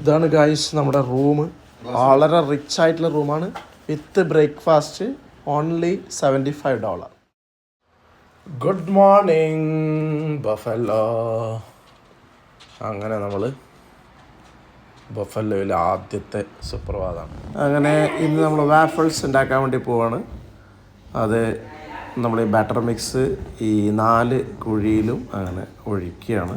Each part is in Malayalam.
ഇതാണ് ഗായ്സ് നമ്മുടെ റൂം. വളരെ റിച്ച് ആയിട്ടുള്ള റൂമാണ്. With breakfast only seventy five dollar good morning Buffalo അങ്ങനെ നമ്മൾ ബഫല്ലോയിലെ ആദ്യത്തെ സുപ്രഭാതമാണ് അങ്ങനെ ഇന്ന് നമ്മൾ വാഫിൾസ് ഉണ്ടാക്കാൻ വേണ്ടി പോവാണ്. അത് നമ്മൾ ഈ ബാറ്റർ മിക്സ് ഈ നാല് കുഴിയിലും അങ്ങനെ ഒഴിക്കുകയാണ്.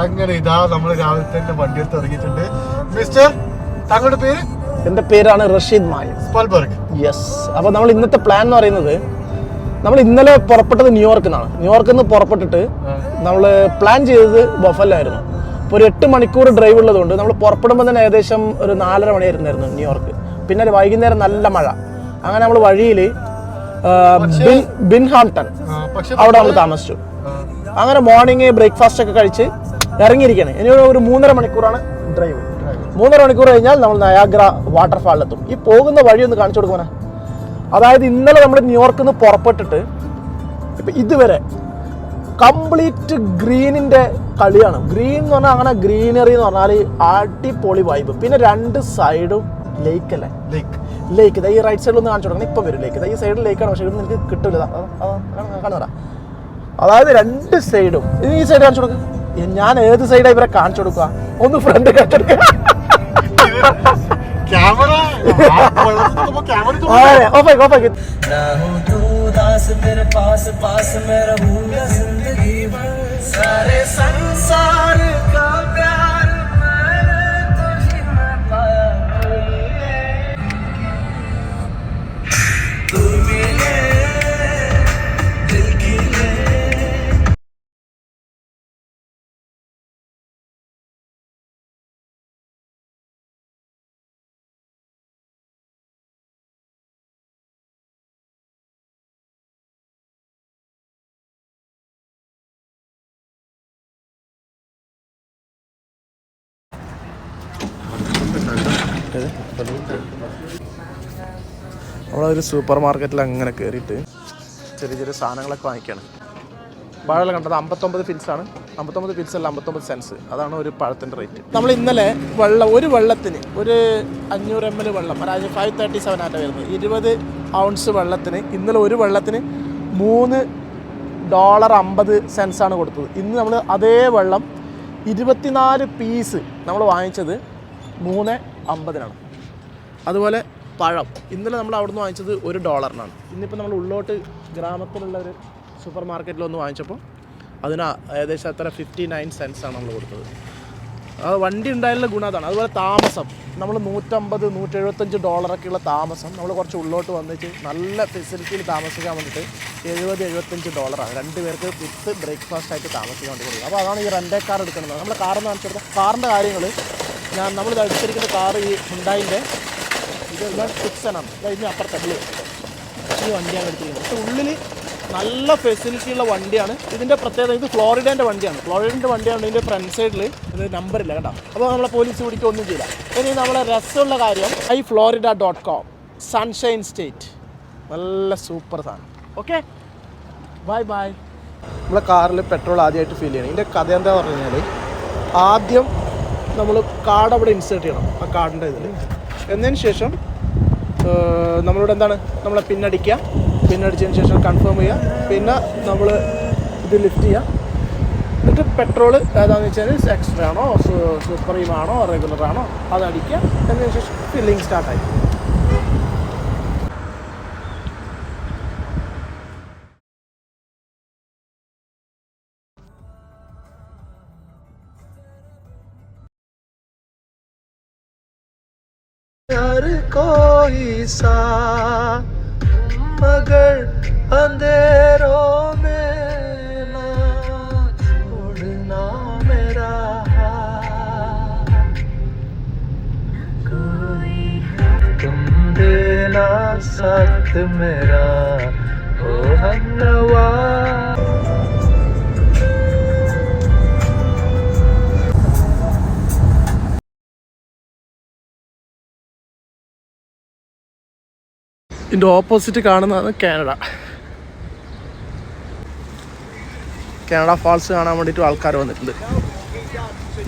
അങ്ങനെ ഇതാ നമ്മൾ രാവിലെ തന്നെ വണ്ടി എടുത്ത് ഇറങ്ങിയിട്ടുണ്ട്. മിസ്റ്റർ താങ്കളുടെ പേര്? എന്റെ പേരാണ് റഷീദ് മായ സ്പൽബർഗ്. യെസ് അപ്പൊ നമ്മൾ ഇന്നത്തെ പ്ലാൻ എന്ന് പറയുന്നത് നമ്മൾ ഇന്നലെ പുറപ്പെട്ടത് ന്യൂയോർക്കിൽ നിന്നാണ്. ന്യൂയോർക്കിൽ നിന്ന് പുറപ്പെട്ടിട്ട് നമ്മൾ പ്ലാൻ ചെയ്തത് ബഫലായിരുന്നു അപ്പോൾ ഒരു എട്ട് മണിക്കൂർ ഡ്രൈവ് ഉള്ളതുകൊണ്ട് നമ്മൾ പുറപ്പെടുമ്പോൾ തന്നെ ഏകദേശം ഒരു നാലര മണിയായിരുന്നായിരുന്നു ന്യൂയോർക്ക്. പിന്നെ ഒരു വൈകുന്നേരം നല്ല മഴ. അങ്ങനെ നമ്മൾ വഴിയിൽ ബിൻഹാംപ്ടൺ പക്ഷെ അവിടെ നമ്മൾ താമസിച്ചു. അങ്ങനെ മോർണിംഗ് ബ്രേക്ക്ഫാസ്റ്റ് ഒക്കെ കഴിച്ച് ഇറങ്ങിയിരിക്കുകയാണ് ഇനി ഒരു മൂന്നര മണിക്കൂറാണ് ഡ്രൈവ് മൂന്നര മണിക്കൂർ കഴിഞ്ഞാൽ നമ്മൾ നയാഗ്ര വാട്ടർഫാളിലെത്തും ഈ പോകുന്ന വഴി ഒന്ന് കാണിച്ചു കൊടുക്കുവാനാ അതായത് ഇന്നലെ നമ്മൾ ന്യൂയോർക്കിൽ നിന്ന് പുറപ്പെട്ടിട്ട് ഇപ്പം ഇതുവരെ കംപ്ലീറ്റ് ഗ്രീനിന്റെ കളിയാണ്. ഗ്രീൻ എന്ന് പറഞ്ഞാൽ അങ്ങനെ ഗ്രീനറി എന്ന് പറഞ്ഞാൽ അടിപൊളി വൈബ് പിന്നെ രണ്ട് സൈഡും ലേക്ക് അല്ലേ? ലേക്ക് ലേക്ക് ഇതാ ഈ റൈറ്റ് സൈഡിൽ ഒന്ന് കാണിച്ചു കൊടുക്കണം ഇപ്പം വരും ലേക്ക് ഇതാ ഈ സൈഡിൽ ലേക്കാണ് പക്ഷേ ഇവിടുന്ന് എനിക്ക് കിട്ടില്ല കാണുക അതായത് രണ്ട് സൈഡും ഈ സൈഡ് കാണിച്ചു കൊടുക്കുക ഞാൻ ഏത് സൈഡാ ഇവരെ കാണിച്ചു കൊടുക്കുക? ഒന്ന് ഫ്രണ്ട് കാണിച്ചെടുക്കുക ക്യാമറ. സംസാര ഓഫാക്കി നമ്മളൊരു സൂപ്പർ മാർക്കറ്റിൽ അങ്ങനെ കയറിയിട്ട് ചെറിയ ചെറിയ സാധനങ്ങളൊക്കെ വാങ്ങിക്കുകയാണ് പഴമെല്ലാം കണ്ടത് അമ്പത്തൊമ്പത് പിൻസ് ആണ്. അമ്പത്തൊമ്പത് ഫിൽസ് അല്ല അമ്പത്തൊമ്പത് സെൻസ് അതാണ് ഒരു പഴത്തിന്റെ റേറ്റ് നമ്മൾ ഇന്നലെ വെള്ളം ഒരു വെള്ളത്തിന് ഒരു അഞ്ഞൂറ് എം എൽ വെള്ളം അതായത് ഫൈവ് തേർട്ടി സെവൻ ആറ്റ വരുന്നത്. ഇരുപത് ഔൺസ് വെള്ളത്തിന് ഇന്നലെ ഒരു വെള്ളത്തിന് മൂന്ന് ഡോളർ അമ്പത് സെൻസ് ആണ് കൊടുത്തത്. ഇന്ന് നമ്മൾ അതേ വെള്ളം ഇരുപത്തിനാല് പീസ് നമ്മൾ വാങ്ങിച്ചത് മൂന്ന് അമ്പതിനാണ്. അതുപോലെ പഴം. ഇന്നലെ നമ്മൾ അവിടുന്ന് വാങ്ങിച്ചത് ഒരു ഡോളറിനാണ്. ഇന്നിപ്പോൾ നമ്മൾ ഉള്ളോട്ട് ഗ്രാമത്തിലുള്ള ഒരു സൂപ്പർ മാർക്കറ്റിലൊന്ന് വാങ്ങിച്ചപ്പോൾ അതിന് ഏകദേശം അത്ര ഫിഫ്റ്റി നയൻ സെൻസ് ആണ് നമ്മൾ കൊടുത്തത്. അത് വണ്ടി ഉണ്ടായാലുള്ള ഗുണം അതാണ്. അതുപോലെ താമസം. നമ്മൾ നൂറ്റമ്പത് നൂറ്റെഴുപത്തഞ്ച് ഡോളറൊക്കെയുള്ള താമസം. നമ്മൾ കുറച്ച് ഉള്ളോട്ട് വന്നിട്ട് നല്ല ഫെസിലിറ്റിയിൽ താമസിക്കാൻ വേണ്ടിയിട്ട് എഴുപത് എഴുപത്തഞ്ച് ഡോളറാണ്. രണ്ട് പേർക്ക് വിത്ത് ബ്രേക്ക്ഫാസ്റ്റ് ആയിട്ട് താമസിക്കാൻ വേണ്ടി കൊടുക്കുക. അപ്പോൾ അതാണ് ഈ റെന്റേ കാർ എടുക്കുന്നത്. നമ്മൾ കാറെന്ന് കാണിച്ചെടുത്ത കാറിന്റെ കാര്യങ്ങൾ ഞാൻ നമ്മൾ എടുത്തിരിക്കുന്ന കാർ ഈ ഹുണ്ടായിന്റെ ഇതെല്ലാം ഫിക്സനാണ് ഇതിന് അപ്പുറത്തെ ബ്ലൂ ഈ വണ്ടിയാണ് എടുത്തിരിക്കുന്നത്. പക്ഷേ ഉള്ളിൽ നല്ല ഫെസിലിറ്റി ഉള്ള വണ്ടിയാണ്. ഇതിന്റെ പ്രത്യേകത ഇത് ഫ്ലോറിഡേന്റെ വണ്ടിയാണ്. ഫ്ലോറിഡേന്റെ വണ്ടിയാണ് ഇതിന്റെ ഫ്രണ്ട് സൈഡിൽ ഇത് നമ്പറില്ല കേട്ടോ അപ്പോൾ നമ്മളെ പോലീസ് പിടിക്കുക ഒന്നും ചെയ്യില്ല. ഇനി നമ്മളെ രസമുള്ള കാര്യം I Florida dot com sunshine state നല്ല സൂപ്പർ സാധനം. ഓക്കെ ബൈ ബൈ നമ്മളെ കാറിൽ പെട്രോൾ ആദ്യമായിട്ട് ഫീൽ ചെയ്യണം. ഇതിന്റെ കഥ എന്താ പറഞ്ഞു കഴിഞ്ഞാൽ ആദ്യം നമ്മൾ കാർഡ് അവിടെ ഇൻസേർട്ട് ചെയ്യണം ആ കാർഡിന്റെ ഇതിൽ എന്നതിന് ശേഷം നമ്മളിവിടെ എന്താണ് നമ്മളെ പിന്നടിക്കുക പിന്നടിച്ചതിന് ശേഷം കൺഫേം ചെയ്യുക. പിന്നെ നമ്മൾ ഇത് ലിഫ്റ്റ് ചെയ്യുക. എന്നിട്ട് പെട്രോൾ ഏതാണെന്ന് വെച്ചാൽ എക്സ്ട്രാ ആണോ സൂപ്രീം ആണോ റെഗുലർ ആണോ അത് അടിക്കുക. എന്നതിന് ശേഷം ഫില്ലിങ് സ്റ്റാർട്ടായി कोई सा मगर अंधेरों में ना छोड़ना मेरा तुम देना साथ मेरा ओ हनवा ഇതിന്റെ ഓപ്പോസിറ്റ് കാണുന്നതാണ് കാനഡ. കാനഡ ഫാൾസ് കാണാൻ വേണ്ടിയിട്ട് ആൾക്കാർ വന്നിട്ടുണ്ട്.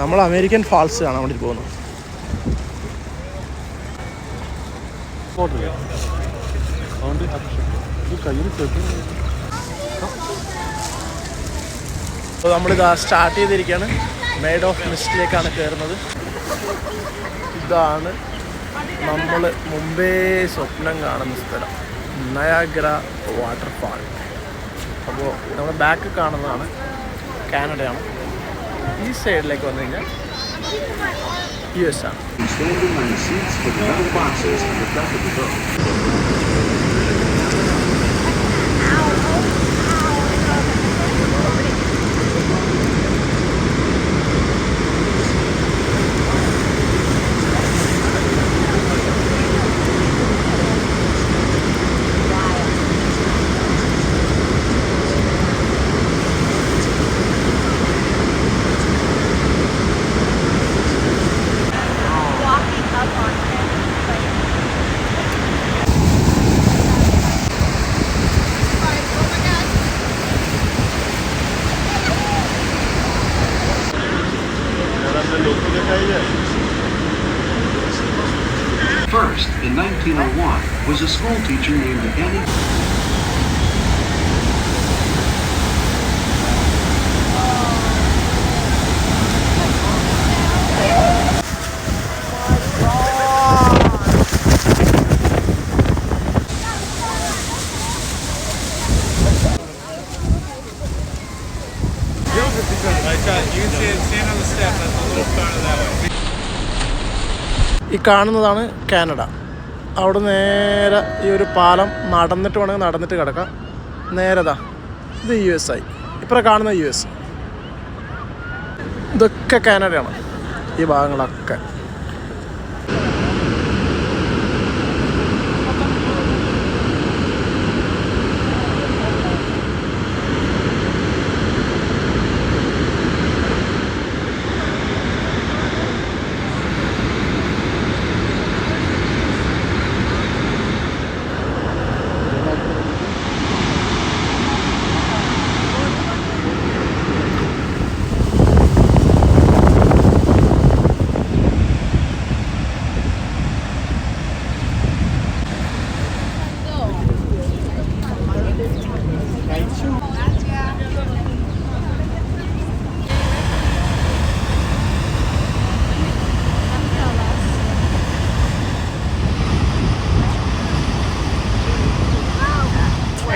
നമ്മൾ അമേരിക്കൻ ഫാൾസ് കാണാൻ വേണ്ടിയിട്ട് പോകുന്നു. അപ്പോൾ നമ്മളിതാ സ്റ്റാർട്ട് ചെയ്തിരിക്കുകയാണ് മെയ്ഡ് ഓഫ് മിസ്റ്റിലേക്കാണ് കയറുന്നത് ഇതാണ് നമ്മൾ മുമ്പേ സ്വപ്നം കാണുന്ന സ്ഥലം നയാഗ്ര വാട്ടർഫാൾ. അപ്പോൾ നമ്മുടെ ബാക്ക് കാണുന്നതാണ് കാനഡയാണ്. ഈ സൈഡിലേക്ക് വന്നു കഴിഞ്ഞാൽ യു എസ് ആണ്. In 1901, was a school teacher named Annie. ഈ കാണുന്നതാണ് കാനഡ. അവിടെ നേരെ ഈ ഒരു പാലം നടന്നിട്ട് വേണമെങ്കിൽ നടന്നിട്ട് കിടക്കാം. നേരതാ ഇത് യു എസ് ആയി ഇപ്പം കാണുന്ന യു എസ്. ഇതൊക്കെ കാനഡയാണ്. ഈ ഭാഗങ്ങളൊക്കെ.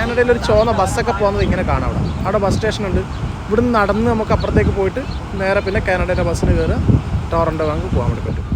കാനഡയിൽ ഒരു ചുവന്ന ബസ്സൊക്കെ പോകുന്നത് ഇങ്ങനെ കാണാം അവിടെ. അവിടെ ബസ് സ്റ്റേഷൻ ഉണ്ട് ഇവിടുന്ന് നടന്ന് നമുക്ക് അപ്പുറത്തേക്ക് പോയിട്ട് നേരെ പിന്നെ കാനഡയുടെ ബസ്സിന് കയറുക. ടോറന്റോ വാങ്ങി പോകാൻ വേണ്ടി പറ്റും.